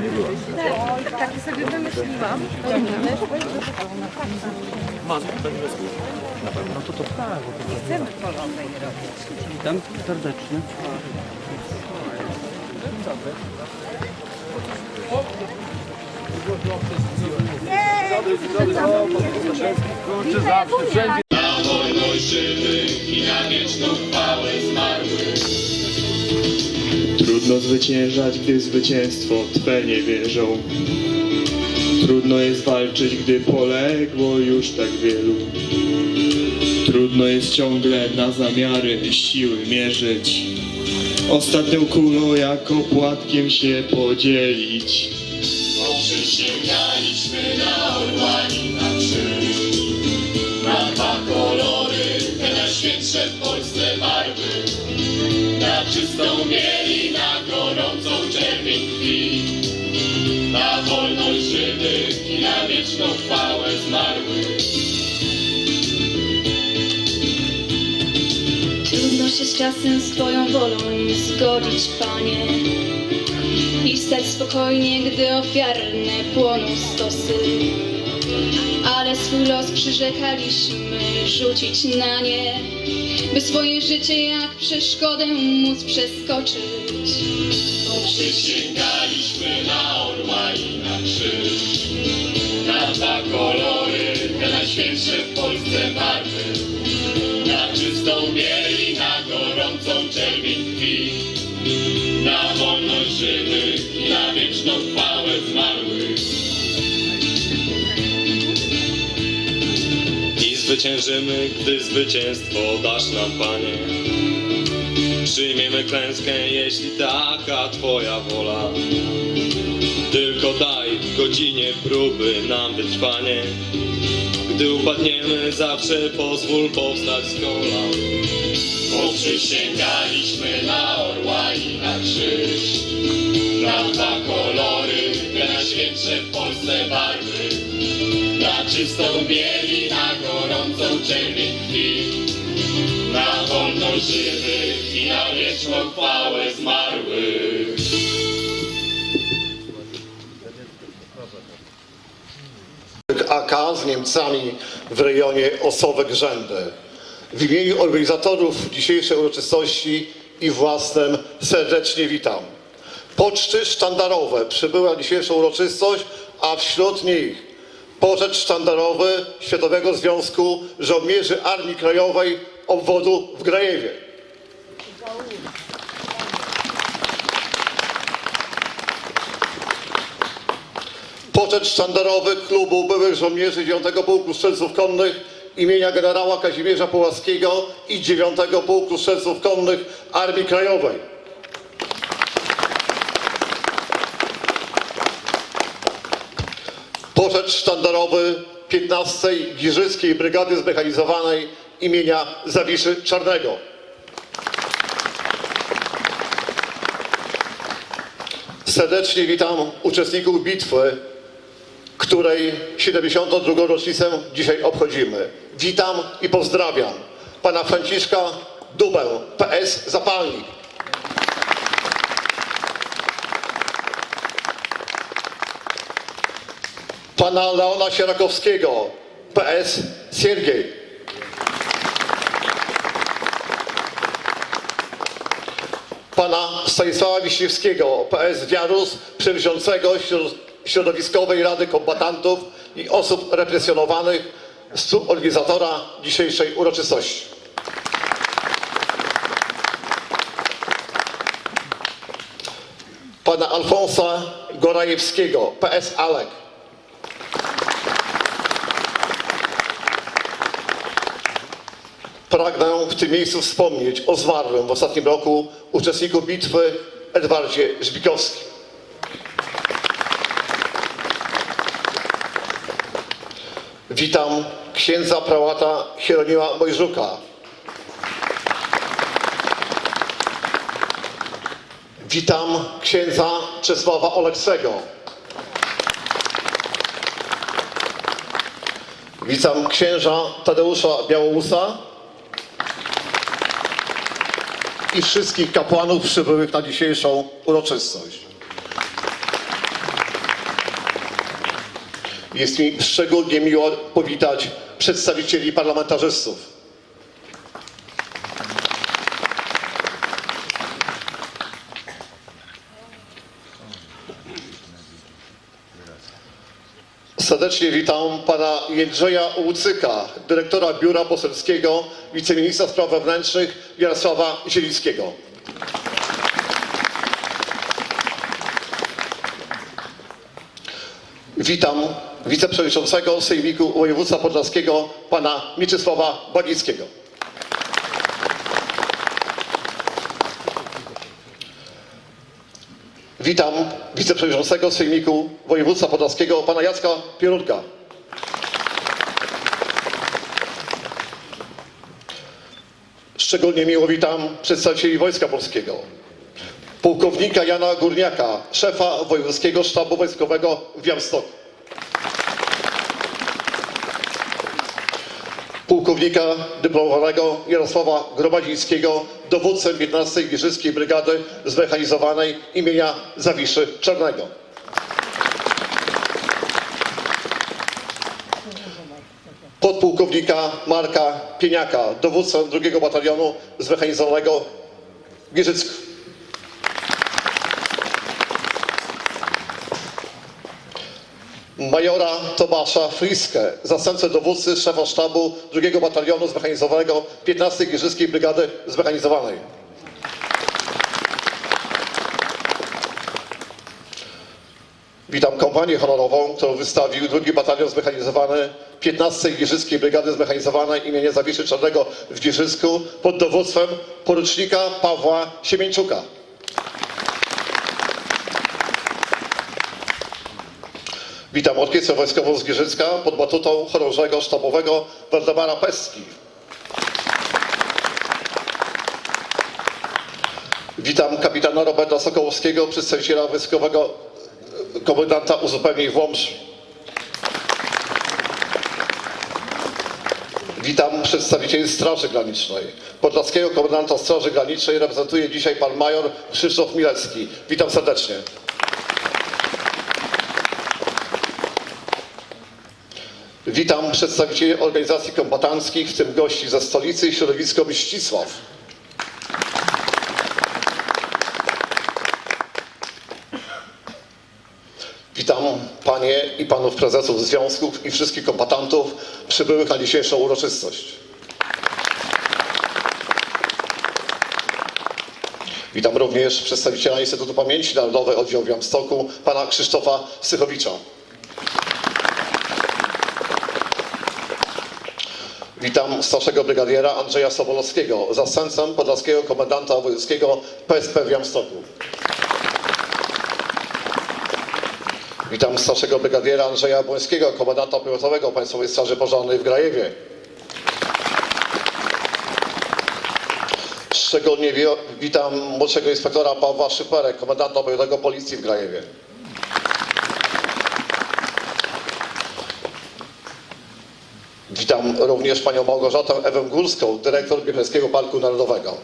nie, było. Taki sobie wymyśliłam. No to to tak, bo to Chcemy polowej robić. Witam serdecznie. Na wolność żywych i na wieczną chwałę zmarłych. Trudno zwyciężać, gdy zwycięstwo Twe nie wierzą. Trudno jest walczyć, gdy poległo już tak wielu. Trudno jest ciągle na zamiary siły mierzyć. Ostatnią kulą jako płatkiem się podzielić. Bo na orła Na czystą mieli, na gorącą czerwień krwi. Na wolność żywych i na wieczną chwałę zmarłych. Trudno się z czasem z Twoją wolą zgodzić, Panie I stać spokojnie, gdy ofiarne płoną stosy Ale swój los przyrzekaliśmy rzucić na nie By swoje życie jak przeszkodę móc przeskoczyć przysięgaliśmy na orła i na krzyż. Na dwa kolory, zwyciężymy, gdy zwycięstwo dasz nam, Panie. Przyjmiemy klęskę, jeśli taka Twoja wola. Tylko daj w godzinie próby nam wytrwanie. Gdy upadniemy, zawsze pozwól powstać z kolan. Bo na orła i na krzyż. Dwa kolory, te najświętsze w Polsce barwy. Na czystą biel i na wolność żywych i na wieczną chwałę zmarłych. AK z Niemcami w rejonie Osowek-Rzędy. W imieniu organizatorów dzisiejszej uroczystości i własnym serdecznie witam. Poczty sztandarowe przybyły na dzisiejszą uroczystość, a wśród nich poczet sztandarowy Światowego Związku Żołnierzy Armii Krajowej obwodu w Grajewie. Poczet sztandarowy klubu byłych żołnierzy 9 Pułku Strzelców Konnych imienia generała Kazimierza Pułaskiego i 9 Pułku Strzelców Konnych Armii Krajowej. Poczet sztandarowy 15 Giżyckiej Brygady Zmechanizowanej imienia Zawiszy Czarnego. Serdecznie witam uczestników bitwy, której 72. rocznicę dzisiaj obchodzimy. Witam i pozdrawiam pana Franciszka Dubę, PS Zapalnik. Pana Leona Sierakowskiego, PS Siergiej. pana Stanisława Wiśniewskiego, PS Wiarus, przewodniczącego środ- Środowiskowej Rady Kombatantów i Osób Represjonowanych, współorganizatora dzisiejszej uroczystości. Pana Alfonsa Gorajewskiego, PS Alek. Pragnę w tym miejscu wspomnieć o zmarłym w ostatnim roku uczestniku bitwy Edwardzie Żbikowskim. Witam księdza prałata Hieronima Mojżuka. Witam księdza Czesława Oleksego. Witam księża Tadeusza Białołusa i wszystkich kapłanów przybyłych na dzisiejszą uroczystość. Jest mi szczególnie miło powitać przedstawicieli parlamentarzystów. Serdecznie witam pana Jędrzeja Łucyka, dyrektora Biura Poselskiego, wiceministra spraw wewnętrznych Jarosława Zielińskiego. Witam wiceprzewodniczącego Sejmiku Województwa Podlaskiego pana Mieczysława Bagickiego. Witam wiceprzewodniczącego Sejmiku Województwa Podlaskiego pana Jacka Pierutka. Szczególnie miło witam przedstawicieli Wojska Polskiego. Pułkownika Jana Górniaka, szefa Wojewódzkiego Sztabu Wojskowego w Białymstoku. Pułkownika dyplomowanego Jarosława Gromadzińskiego, dowódcę 15 Wieżyskiej Brygady Zmechanizowanej imienia Zawiszy Czarnego. Podpułkownika Marka Pieniaka, dowódcę 2 Batalionu Zmechanizowanego w Majora Tomasza Friskę, zastępcę dowódcy szefa sztabu 2 Batalionu Zmechanizowanego 15 Gierzyskiej Brygady Zmechanizowanej. Witam kompanię honorową, którą wystawił 2 Batalion Zmechanizowany 15 Gierzyckiej Brygady Zmechanizowanej imienia Zawiszy Czarnego w Gierzysku pod dowództwem porucznika Pawła Siemieńczuka. Witam Orkiestrę Wojskową z Gierzycka pod batutą chorążego sztabowego Waldemara Pestki. Witam kapitana Roberta Sokołowskiego, przedstawiciela wojskowego komendanta uzupełnień w Łomży. Witam przedstawicieli Straży Granicznej. Podlaskiego komendanta Straży Granicznej reprezentuje dzisiaj pan major Krzysztof Milecki. Witam serdecznie. Witam przedstawicieli organizacji kombatanckich, w tym gości ze stolicy i środowisko Mścisław. Witam panie i panów prezesów związków i wszystkich kombatantów przybyłych na dzisiejszą uroczystość. Witam również przedstawiciela Instytutu Pamięci Narodowej oddziału w Białymstoku, pana Krzysztofa Sychowicza. Witam starszego brygadiera Andrzeja Sobolowskiego, zastępcę podlaskiego komendanta wojewódzkiego PSP w Białymstoku. Witam starszego brygadiera Andrzeja Błońskiego, komendanta powiatowego Państwowej Straży Pożarnej w Grajewie. Szczególnie wi- witam młodszego inspektora Pawła Szyperek, komendanta powiatowego Policji w Grajewie. Witam również panią Małgorzatę Ewę Górską, dyrektor Bielskiego Parku Narodowego.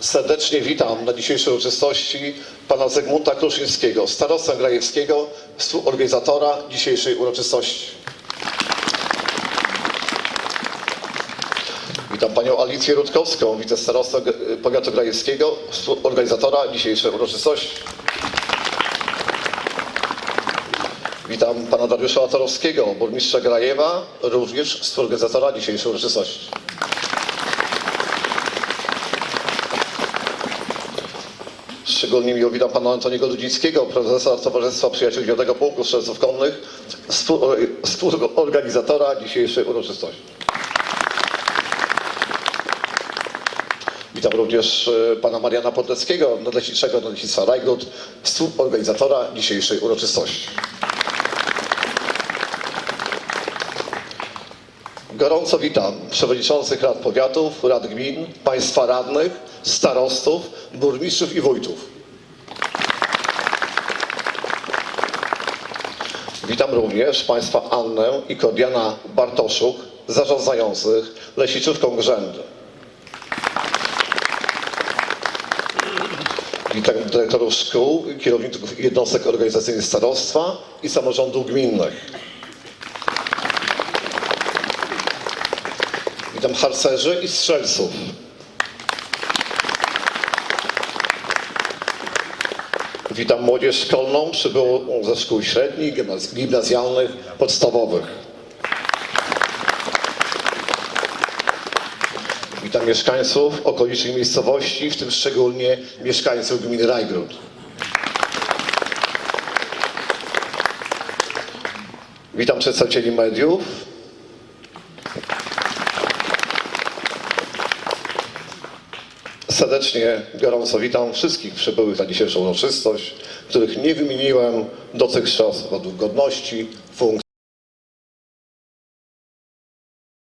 Serdecznie witam na dzisiejszej uroczystości pana Zygmunta Kruszyńskiego, starostę grajewskiego, współorganizatora dzisiejszej uroczystości. Witam panią Alicję Rutkowską, wicestarostę powiatu grajewskiego, współorganizatora dzisiejszej uroczystości. Witam pana Dariusza Latorowskiego, burmistrza Grajewa, również współorganizatora dzisiejszej uroczystości. Szczególnie miło witam pana Antoniego Ludzińskiego, prezesa Towarzystwa Przyjaciół Zielonego Pułku Strzelców Konnych, współ- współorganizatora dzisiejszej uroczystości. Witam również e, pana Mariana Podleckiego, nadleśniczego Nadleśnictwa Rajgród, współorganizatora dzisiejszej uroczystości. Gorąco witam przewodniczących rad powiatów, rad gmin, państwa radnych, starostów, burmistrzów i wójtów. Witam również państwa Annę i Kordiana Bartoszuk, zarządzających leśniczówką Grzędy. Witam dyrektorów szkół, kierowników jednostek organizacyjnych starostwa i samorządów gminnych. Witam harcerzy i strzelców. Witam młodzież szkolną przybyłą ze szkół średnich, gimnaz- gimnazjalnych, podstawowych. Witam mieszkańców okolicznych miejscowości, w tym szczególnie mieszkańców gminy Rajgród. Witam przedstawicieli mediów. Serdecznie, gorąco witam wszystkich przybyłych na dzisiejszą uroczystość, których nie wymieniłem dotychczas powodów godności, funkcji.